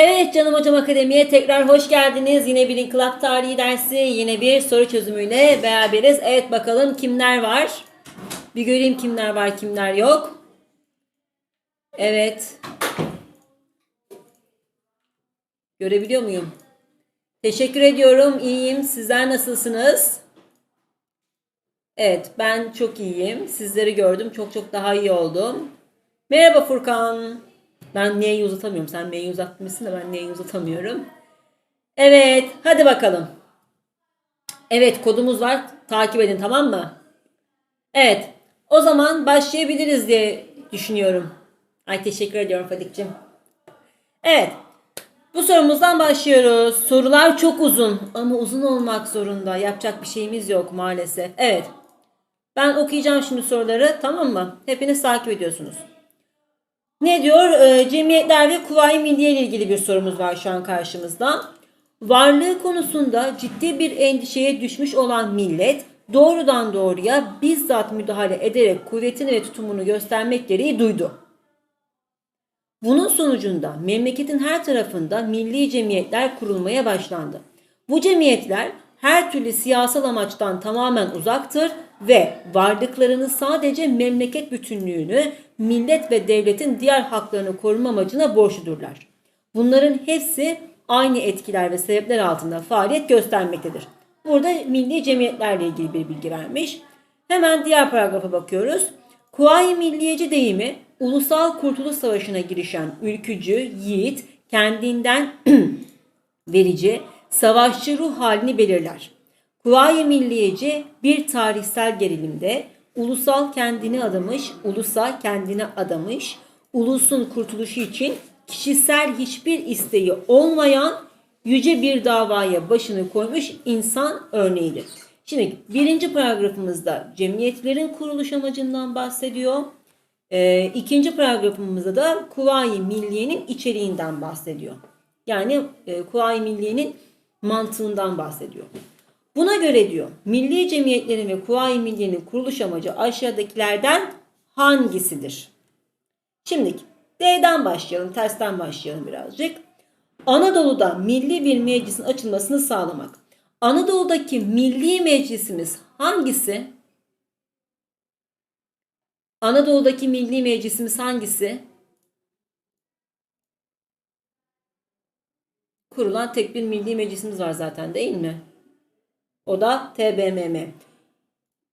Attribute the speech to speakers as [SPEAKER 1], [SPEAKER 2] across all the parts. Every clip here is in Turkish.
[SPEAKER 1] Evet Canım Hocam Akademi'ye tekrar hoş geldiniz. Yine bir inkılap tarihi dersi, yine bir soru çözümüyle beraberiz. Evet bakalım kimler var? Bir göreyim kimler var, kimler yok. Evet. Görebiliyor muyum? Teşekkür ediyorum. İyiyim. Sizler nasılsınız? Evet, ben çok iyiyim. Sizleri gördüm. Çok çok daha iyi oldum. Merhaba Furkan. Ben neyi uzatamıyorum. Sen neyi uzatmışsın da ben neyi uzatamıyorum. Evet, hadi bakalım. Evet, kodumuz var. Takip edin tamam mı? Evet. O zaman başlayabiliriz diye düşünüyorum. Ay teşekkür ediyorum Fadik'cim. Evet. Bu sorumuzdan başlıyoruz. Sorular çok uzun ama uzun olmak zorunda. Yapacak bir şeyimiz yok maalesef. Evet. Ben okuyacağım şimdi soruları tamam mı? Hepiniz takip ediyorsunuz. Ne diyor? Ee, cemiyetler ve Kuvayi Milliye ile ilgili bir sorumuz var şu an karşımızda. Varlığı konusunda ciddi bir endişeye düşmüş olan millet doğrudan doğruya bizzat müdahale ederek kuvvetini ve tutumunu göstermek gereği duydu. Bunun sonucunda memleketin her tarafında milli cemiyetler kurulmaya başlandı. Bu cemiyetler her türlü siyasal amaçtan tamamen uzaktır ve varlıklarını sadece memleket bütünlüğünü, millet ve devletin diğer haklarını koruma amacına borçludurlar. Bunların hepsi aynı etkiler ve sebepler altında faaliyet göstermektedir. Burada milli cemiyetlerle ilgili bir bilgi vermiş. Hemen diğer paragrafa bakıyoruz. Kuvayi Milliyeci deyimi ulusal kurtuluş savaşına girişen ülkücü, yiğit, kendinden verici, savaşçı ruh halini belirler. Kuvayi Milliyeci bir tarihsel gerilimde ulusal kendini adamış, ulusa kendine adamış, ulusun kurtuluşu için kişisel hiçbir isteği olmayan yüce bir davaya başını koymuş insan örneğidir. Şimdi birinci paragrafımızda cemiyetlerin kuruluş amacından bahsediyor. Ee, ikinci paragrafımızda da Kuvayi Milliye'nin içeriğinden bahsediyor. Yani e, Kuvayi Milliye'nin mantığından bahsediyor. Buna göre diyor milli cemiyetlerin ve Kuvayi Milliye'nin kuruluş amacı aşağıdakilerden hangisidir? Şimdi D'den başlayalım, tersten başlayalım birazcık. Anadolu'da milli bir meclisin açılmasını sağlamak. Anadolu'daki milli meclisimiz hangisi? Anadolu'daki milli meclisimiz hangisi? Kurulan tek bir milli meclisimiz var zaten değil mi? O da TBMM.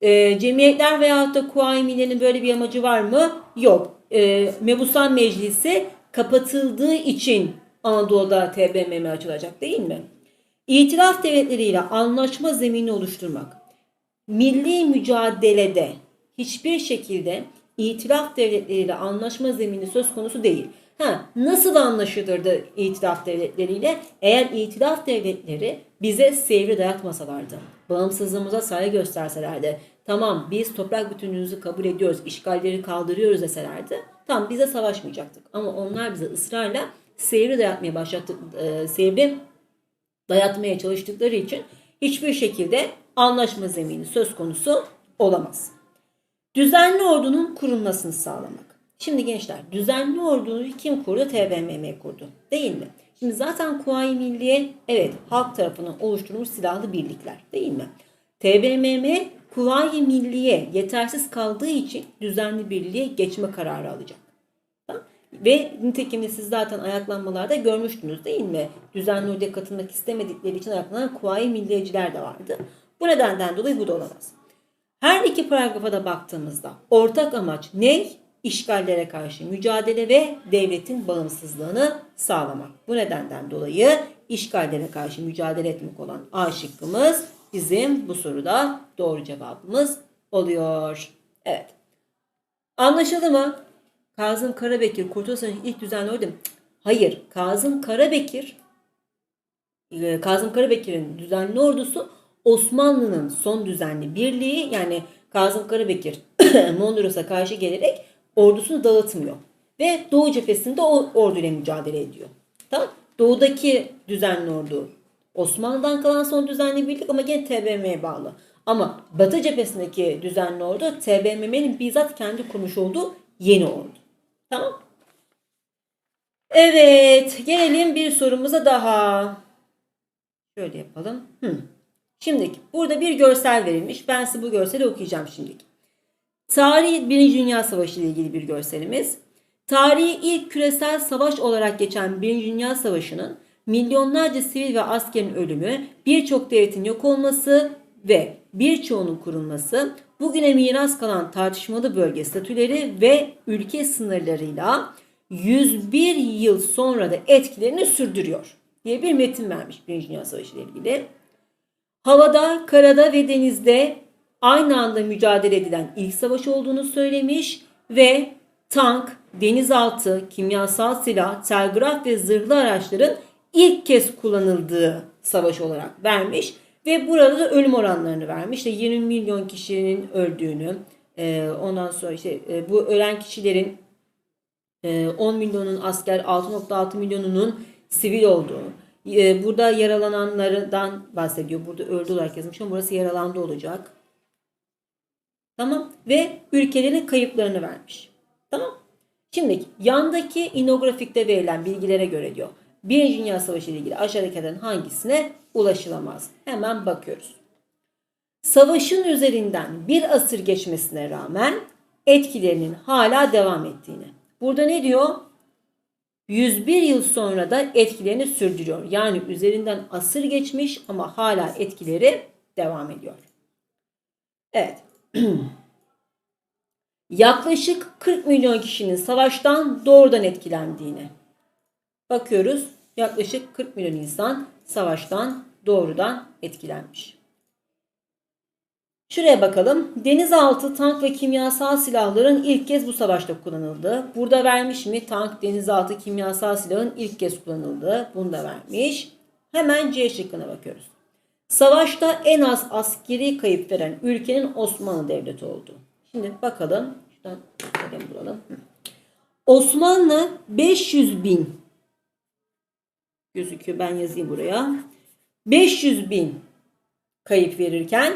[SPEAKER 1] E, cemiyetler veyahut da Kuvayi Milliye'nin böyle bir amacı var mı? Yok. E, Mebusan Meclisi kapatıldığı için Anadolu'da TBMM açılacak değil mi? İtilaf devletleriyle anlaşma zemini oluşturmak. Milli mücadelede hiçbir şekilde itilaf devletleriyle anlaşma zemini söz konusu değil. Ha, nasıl anlaşılırdı itilaf devletleriyle? Eğer itilaf devletleri bize sevri dayatmasalardı, bağımsızlığımıza saygı gösterselerdi, tamam biz toprak bütünlüğümüzü kabul ediyoruz, işgalleri kaldırıyoruz deselerdi, tamam bize savaşmayacaktık. Ama onlar bize ısrarla sevri dayatmaya başlattı, e, sevri dayatmaya çalıştıkları için hiçbir şekilde anlaşma zemini söz konusu olamaz. Düzenli ordunun kurulmasını sağlamak. Şimdi gençler düzenli orduyu kim kurdu? TBMM kurdu. Değil mi? Şimdi zaten Kuvayi Milliye evet halk tarafından oluşturulmuş silahlı birlikler değil mi? TBMM Kuvayi Milliye yetersiz kaldığı için düzenli birliğe geçme kararı alacak. Ve nitekim de siz zaten ayaklanmalarda görmüştünüz değil mi? Düzenli orduya katılmak istemedikleri için ayaklanan Kuvayi Milliyeciler de vardı. Bu nedenden dolayı bu da olamaz. Her iki paragrafa da baktığımızda ortak amaç ne? İşgallere karşı mücadele ve devletin bağımsızlığını sağlamak. Bu nedenden dolayı işgallere karşı mücadele etmek olan A şıkkımız bizim bu soruda doğru cevabımız oluyor. Evet. Anlaşıldı mı? Kazım Karabekir Kurtuluş Savaşı'nın ilk düzenli ordu. Hayır. Kazım Karabekir e, Kazım Karabekir'in düzenli ordusu Osmanlı'nın son düzenli birliği yani Kazım Karabekir Mondros'a karşı gelerek ordusunu dağıtmıyor. Ve Doğu cephesinde o orduyla mücadele ediyor. Tamam Doğudaki düzenli ordu Osmanlı'dan kalan son düzenli birlik ama gene TBMM'ye bağlı. Ama Batı cephesindeki düzenli ordu TBMM'nin bizzat kendi kurmuş olduğu yeni ordu. Tamam Evet, gelelim bir sorumuza daha. Şöyle yapalım. Hı. Şimdi burada bir görsel verilmiş. Ben size bu görseli okuyacağım şimdilik. Tarihi Birinci Dünya Savaşı ile ilgili bir görselimiz. Tarihi ilk küresel savaş olarak geçen Birinci Dünya Savaşı'nın milyonlarca sivil ve askerin ölümü, birçok devletin yok olması ve birçoğunun kurulması, bugüne miras kalan tartışmalı bölge statüleri ve ülke sınırlarıyla 101 yıl sonra da etkilerini sürdürüyor diye bir metin vermiş Birinci Dünya Savaşı ile ilgili. Havada, karada ve denizde aynı anda mücadele edilen ilk savaş olduğunu söylemiş ve tank, denizaltı, kimyasal silah, telgraf ve zırhlı araçların ilk kez kullanıldığı savaş olarak vermiş ve burada da ölüm oranlarını vermiş. İşte 20 milyon kişinin öldüğünü, e, ondan sonra işte e, bu ölen kişilerin e, 10 milyonun asker, 6.6 milyonunun sivil olduğunu, e, burada yaralananlardan bahsediyor. Burada öldü olarak yazmış ama burası yaralandı olacak. Tamam. Ve ülkelerin kayıplarını vermiş. Tamam. Şimdi yandaki inografikte verilen bilgilere göre diyor. Birinci Dünya Savaşı ile ilgili aşağıdakilerden hangisine ulaşılamaz? Hemen bakıyoruz. Savaşın üzerinden bir asır geçmesine rağmen etkilerinin hala devam ettiğini. Burada ne diyor? 101 yıl sonra da etkilerini sürdürüyor. Yani üzerinden asır geçmiş ama hala etkileri devam ediyor. Evet. Yaklaşık 40 milyon kişinin savaştan doğrudan etkilendiğini bakıyoruz. Yaklaşık 40 milyon insan savaştan doğrudan etkilenmiş. Şuraya bakalım. Denizaltı tank ve kimyasal silahların ilk kez bu savaşta kullanıldı. Burada vermiş mi? Tank, denizaltı, kimyasal silahın ilk kez kullanıldı. Bunu da vermiş. Hemen C şıkkına bakıyoruz. Savaşta en az askeri kayıp veren ülkenin Osmanlı Devleti oldu. Şimdi bakalım. Şuradan bulalım. Osmanlı 500 bin gözüküyor. Ben yazayım buraya. 500 bin kayıp verirken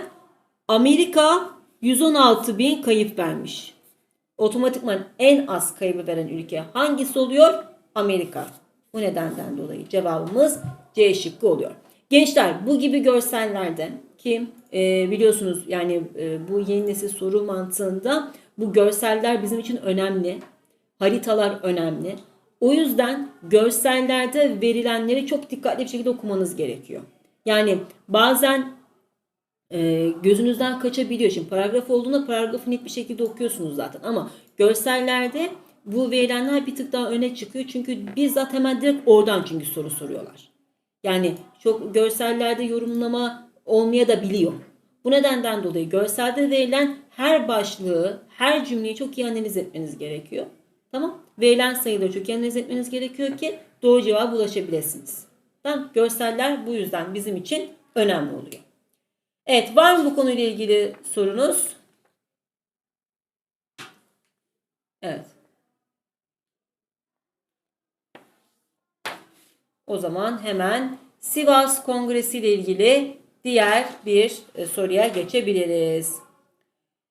[SPEAKER 1] Amerika 116 bin kayıp vermiş. Otomatikman en az kaybı veren ülke hangisi oluyor? Amerika. Bu nedenden dolayı cevabımız C şıkkı oluyor. Gençler bu gibi görsellerde ki e, biliyorsunuz yani e, bu yeni nesil soru mantığında bu görseller bizim için önemli. Haritalar önemli. O yüzden görsellerde verilenleri çok dikkatli bir şekilde okumanız gerekiyor. Yani bazen e, gözünüzden kaçabiliyor. Şimdi paragraf olduğunda paragrafı net bir şekilde okuyorsunuz zaten. Ama görsellerde bu verilenler bir tık daha öne çıkıyor. Çünkü bizzat hemen direkt oradan çünkü soru soruyorlar. Yani çok görsellerde yorumlama olmaya da biliyor. Bu nedenden dolayı görselde verilen her başlığı, her cümleyi çok iyi analiz etmeniz gerekiyor. Tamam. Verilen sayıları çok iyi analiz etmeniz gerekiyor ki doğru cevaba ulaşabilirsiniz. Tamam. Görseller bu yüzden bizim için önemli oluyor. Evet var mı bu konuyla ilgili sorunuz? Evet. O zaman hemen Sivas Kongresi ile ilgili diğer bir e, soruya geçebiliriz.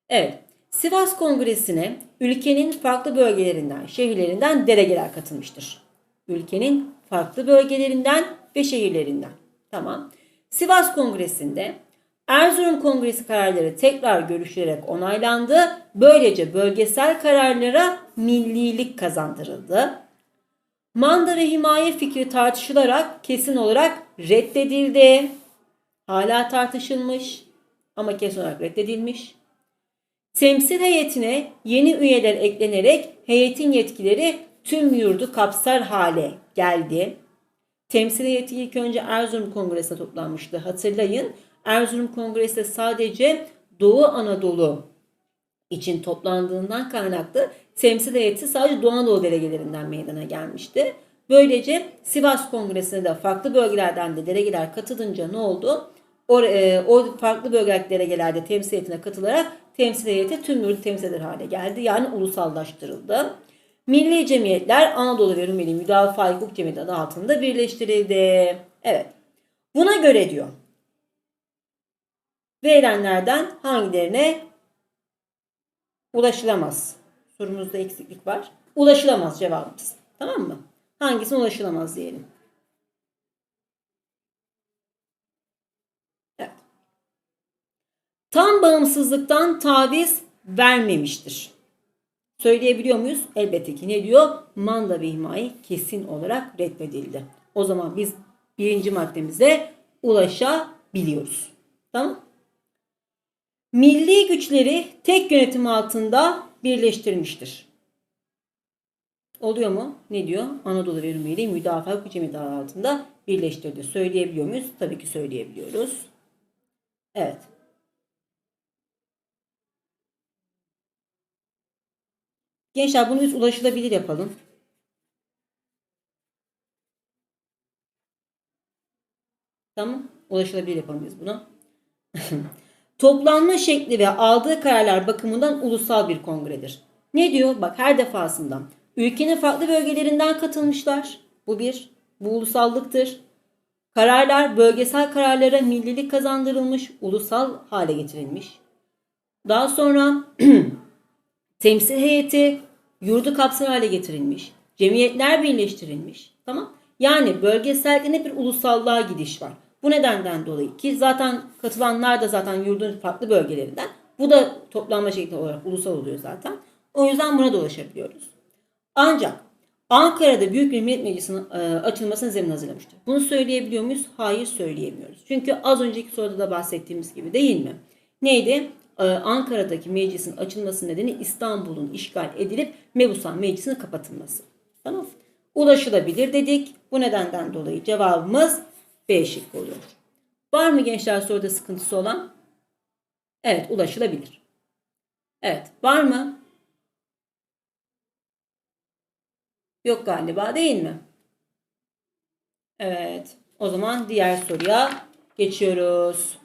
[SPEAKER 1] Evet. Sivas Kongresi'ne ülkenin farklı bölgelerinden, şehirlerinden delegeler katılmıştır. Ülkenin farklı bölgelerinden ve şehirlerinden. Tamam. Sivas Kongresi'nde Erzurum Kongresi kararları tekrar görüşülerek onaylandı. Böylece bölgesel kararlara millilik kazandırıldı. Manda ve himaye fikri tartışılarak kesin olarak reddedildi. Hala tartışılmış ama kesin olarak reddedilmiş. Temsil heyetine yeni üyeler eklenerek heyetin yetkileri tüm yurdu kapsar hale geldi. Temsil heyeti ilk önce Erzurum Kongresi'ne toplanmıştı. Hatırlayın Erzurum Kongresi sadece Doğu Anadolu için toplandığından kaynaklı temsil heyeti sadece Doğu Anadolu delegelerinden meydana gelmişti. Böylece Sivas Kongresi'ne de farklı bölgelerden de delegeler katılınca ne oldu? O, e, o farklı bölgelerdeki delegelerde temsil heyetine katılarak temsil heyeti tüm yurdu temsil eder hale geldi. Yani ulusallaştırıldı. Milli cemiyetler Anadolu ve Rumeli Müdafaa Hukuk Cemiyeti adı altında birleştirildi. Evet. Buna göre diyor verilenlerden hangilerine ulaşılamaz? Sorumuzda eksiklik var. Ulaşılamaz cevabımız. Tamam mı? Hangisine ulaşılamaz diyelim. Evet. Tam bağımsızlıktan taviz vermemiştir. Söyleyebiliyor muyuz? Elbette ki. Ne diyor? Manda ve himaye kesin olarak reddedildi. O zaman biz birinci maddemize ulaşabiliyoruz. Tamam. Milli güçleri tek yönetim altında birleştirmiştir. Oluyor mu? Ne diyor? Anadolu ve Rumeli müdafaa güç emirleri altında birleştirdi. Söyleyebiliyor muyuz? Tabii ki söyleyebiliyoruz. Evet. Gençler bunu biz ulaşılabilir yapalım. Tamam. Ulaşılabilir yapalım biz bunu. Toplanma şekli ve aldığı kararlar bakımından ulusal bir kongredir. Ne diyor? Bak her defasında. Ülkenin farklı bölgelerinden katılmışlar. Bu bir. Bu ulusallıktır. Kararlar bölgesel kararlara millilik kazandırılmış, ulusal hale getirilmiş. Daha sonra temsil heyeti yurdu kapsar hale getirilmiş. Cemiyetler birleştirilmiş. Tamam. Yani bölgeselliğine bir ulusallığa gidiş var. Bu nedenden dolayı ki zaten katılanlar da zaten yurdun farklı bölgelerinden. Bu da toplanma şekli olarak ulusal oluyor zaten. O yüzden buna da. Ancak Ankara'da Büyük bir Millet Meclisi'nin e, açılmasına zemin hazırlamıştır. Bunu söyleyebiliyor muyuz? Hayır söyleyemiyoruz. Çünkü az önceki soruda da bahsettiğimiz gibi değil mi? Neydi? Ee, Ankara'daki meclisin açılması nedeni İstanbul'un işgal edilip Mebusan Meclisi'nin kapatılması. Tamam Ulaşılabilir dedik. Bu nedenden dolayı cevabımız B şıkkı oluyor. Var mı gençler soruda sıkıntısı olan? Evet ulaşılabilir. Evet var mı? Yok galiba değil mi? Evet. O zaman diğer soruya geçiyoruz.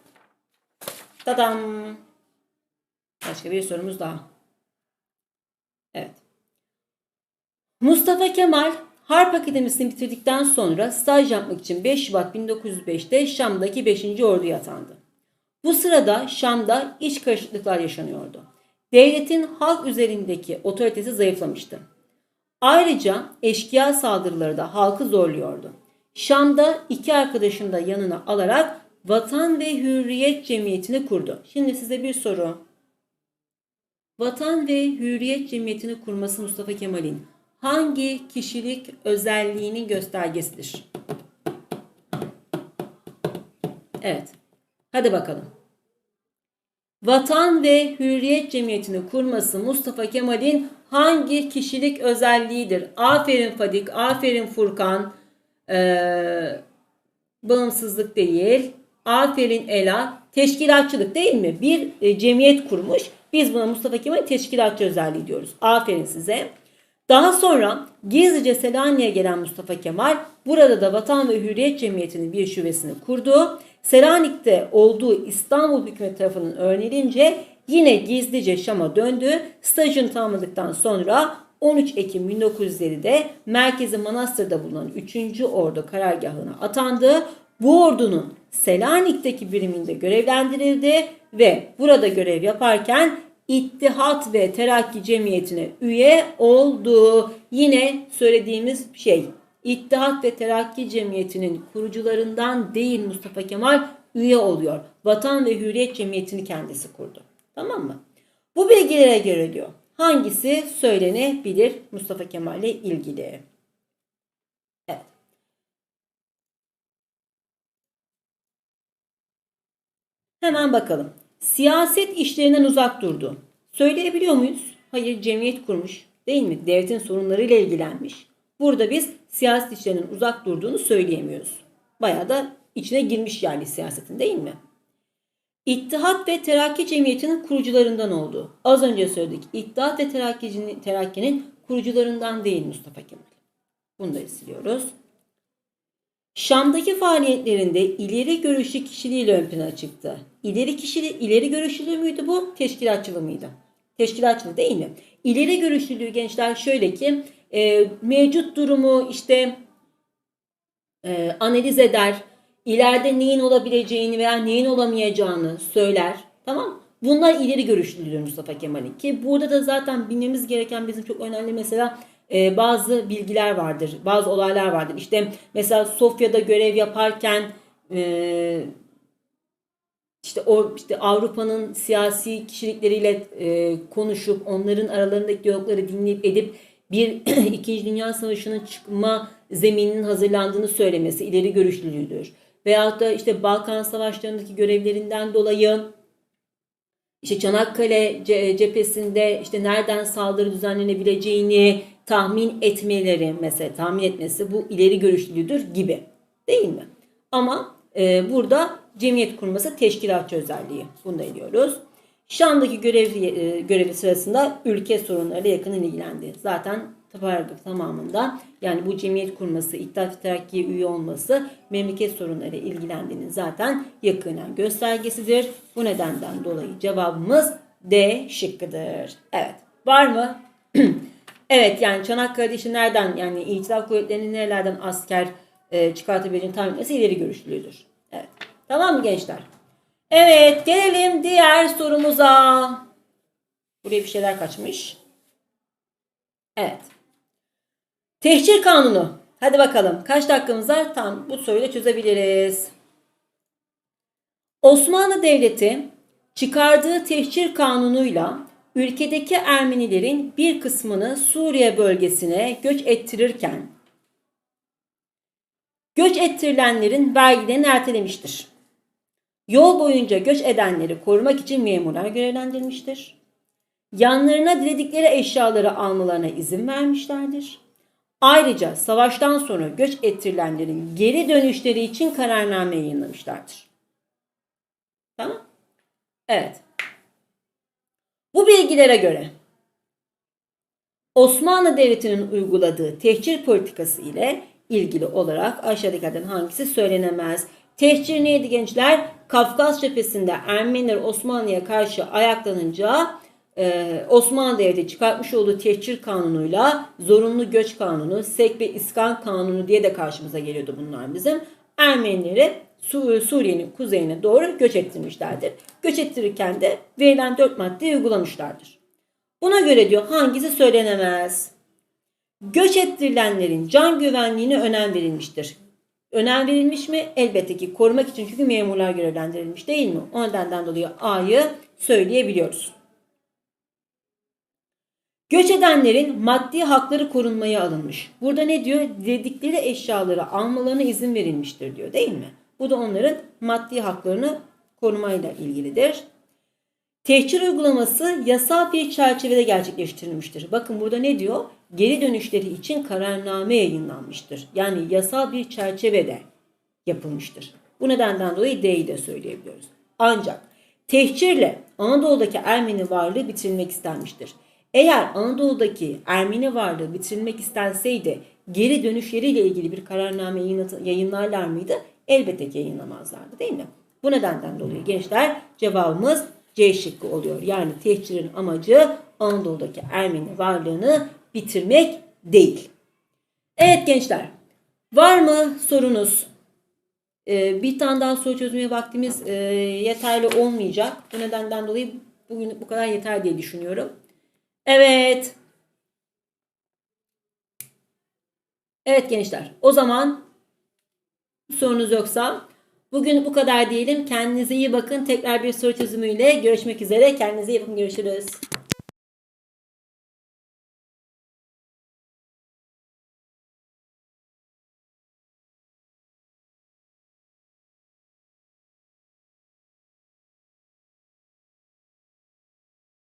[SPEAKER 1] Tadam. Başka bir sorumuz daha. Evet. Mustafa Kemal Harp Akademisi'ni bitirdikten sonra staj yapmak için 5 Şubat 1905'te Şam'daki 5. Ordu'ya atandı. Bu sırada Şam'da iç karışıklıklar yaşanıyordu. Devletin halk üzerindeki otoritesi zayıflamıştı. Ayrıca eşkıya saldırıları da halkı zorluyordu. Şam'da iki arkadaşını da yanına alarak Vatan ve Hürriyet Cemiyeti'ni kurdu. Şimdi size bir soru. Vatan ve Hürriyet Cemiyeti'ni kurması Mustafa Kemal'in hangi kişilik özelliğinin göstergesidir? Evet. Hadi bakalım. Vatan ve Hürriyet Cemiyeti'ni kurması Mustafa Kemal'in hangi kişilik özelliğidir? Aferin Fadik, aferin Furkan. Ee, bağımsızlık değil. Aferin Ela. Teşkilatçılık değil mi? Bir e, cemiyet kurmuş. Biz buna Mustafa Kemal teşkilatçı özelliği diyoruz. Aferin size. Daha sonra gizlice Selanik'e gelen Mustafa Kemal burada da Vatan ve Hürriyet Cemiyeti'nin bir şubesini kurdu. Selanik'te olduğu İstanbul hükümeti tarafından öğrenilince yine gizlice Şam'a döndü. Stajını tamamladıktan sonra 13 Ekim 1907'de merkezi Manastır'da bulunan 3. Ordu karargahına atandı. Bu ordunun Selanik'teki biriminde görevlendirildi ve burada görev yaparken İttihat ve Terakki Cemiyeti'ne üye oldu. Yine söylediğimiz şey İttihat ve Terakki Cemiyeti'nin kurucularından değil Mustafa Kemal üye oluyor. Vatan ve Hürriyet Cemiyeti'ni kendisi kurdu. Tamam mı? Bu bilgilere göre diyor. Hangisi söylenebilir Mustafa Kemal ilgili? Evet. Hemen bakalım. Siyaset işlerinden uzak durdu. Söyleyebiliyor muyuz? Hayır, cemiyet kurmuş. Değil mi? Devletin sorunlarıyla ilgilenmiş. Burada biz siyaset işlerinden uzak durduğunu söyleyemiyoruz. Bayağı da içine girmiş yani siyasetin değil mi? İttihat ve Terakki Cemiyeti'nin kurucularından oldu. Az önce söyledik. İttihat ve Terakki'nin, Terakki'nin kurucularından değil Mustafa Kemal. Da siliyoruz. Şam'daki faaliyetlerinde ileri görüşlü kişiliğiyle ön plana çıktı. İleri kişili, ileri görüşlülüğü müydü bu? Teşkilatçılığı mıydı? Teşkilatçılığı değil mi? İleri görüşlülüğü gençler şöyle ki e, mevcut durumu işte e, analiz eder. ileride neyin olabileceğini veya neyin olamayacağını söyler. Tamam Bunlar ileri görüşlülüğü Mustafa Kemal'in. Ki burada da zaten bilmemiz gereken bizim çok önemli mesela e, bazı bilgiler vardır, bazı olaylar vardır. İşte mesela Sofya'da görev yaparken e, işte o işte Avrupa'nın siyasi kişilikleriyle e, konuşup onların aralarındaki diyalogları dinleyip edip bir İkinci Dünya Savaşı'nın çıkma zemininin hazırlandığını söylemesi ileri görüşlülüğüdür. Veyahut da işte Balkan Savaşları'ndaki görevlerinden dolayı işte Çanakkale ce- cephesinde işte nereden saldırı düzenlenebileceğini tahmin etmeleri mesela tahmin etmesi bu ileri görüşlülüğüdür gibi değil mi? Ama e, burada cemiyet kurması teşkilatçı özelliği. Bunu da ediyoruz. Şam'daki görevi, e, görevi sırasında ülke sorunlarıyla yakından ilgilendi. Zaten paragraf tamamında yani bu cemiyet kurması, İttihat Terakki'ye üye olması memleket sorunlarıyla ilgilendiğinin zaten yakından göstergesidir. Bu nedenden dolayı cevabımız D şıkkıdır. Evet. Var mı? evet yani Çanakkale'de işte nereden yani İtilaf kuvvetlerinin nerelerden asker e, çıkartabileceğini tahmin etmesi ileri görüşlüdür. Evet. Tamam mı gençler? Evet gelelim diğer sorumuza. Buraya bir şeyler kaçmış. Evet. Tehcir kanunu. Hadi bakalım kaç dakikamız var? Tam bu soruyu da çözebiliriz. Osmanlı Devleti çıkardığı tehcir kanunuyla ülkedeki Ermenilerin bir kısmını Suriye bölgesine göç ettirirken göç ettirilenlerin vergilerini ertelemiştir. Yol boyunca göç edenleri korumak için memurlar görevlendirilmiştir. Yanlarına diledikleri eşyaları almalarına izin vermişlerdir. Ayrıca savaştan sonra göç ettirilenlerin geri dönüşleri için kararname yayınlamışlardır. Tamam? Evet. Bu bilgilere göre Osmanlı Devleti'nin uyguladığı tehcir politikası ile ilgili olarak aşağıdakilerden hangisi söylenemez? Tehcir neydi gençler? Kafkas cephesinde Ermeniler Osmanlı'ya karşı ayaklanınca e, Osmanlı Devleti çıkartmış olduğu tehcir kanunuyla zorunlu göç kanunu, sek ve iskan kanunu diye de karşımıza geliyordu bunlar bizim. Ermenileri Suriye'nin kuzeyine doğru göç ettirmişlerdir. Göç ettirirken de verilen dört maddeyi uygulamışlardır. Buna göre diyor hangisi söylenemez? Göç ettirilenlerin can güvenliğine önem verilmiştir. Önem verilmiş mi? Elbette ki korumak için çünkü memurlar görevlendirilmiş değil mi? O nedenden dolayı A'yı söyleyebiliyoruz. Göç edenlerin maddi hakları korunmaya alınmış. Burada ne diyor? Diledikleri eşyaları almalarına izin verilmiştir diyor değil mi? Bu da onların maddi haklarını korumayla ilgilidir. Tehcir uygulaması yasal bir çerçevede gerçekleştirilmiştir. Bakın burada ne diyor? Geri dönüşleri için kararname yayınlanmıştır. Yani yasal bir çerçevede yapılmıştır. Bu nedenden dolayı D'yi de söyleyebiliyoruz. Ancak tehcirle Anadolu'daki Ermeni varlığı bitirilmek istenmiştir. Eğer Anadolu'daki Ermeni varlığı bitirilmek istenseydi geri dönüşleriyle ilgili bir kararname yayınlarlar mıydı? Elbette ki yayınlamazlardı değil mi? Bu nedenden dolayı gençler cevabımız C şıkkı oluyor. Yani tehcirin amacı Anadolu'daki Ermeni varlığını bitirmek değil. Evet gençler var mı sorunuz? Ee, bir tane daha soru çözmeye vaktimiz e, yeterli olmayacak. Bu nedenden dolayı bugün bu kadar yeter diye düşünüyorum. Evet. Evet gençler. O zaman sorunuz yoksa bugün bu kadar diyelim. Kendinize iyi bakın. Tekrar bir soru çözümüyle görüşmek üzere. Kendinize iyi bakın. Görüşürüz.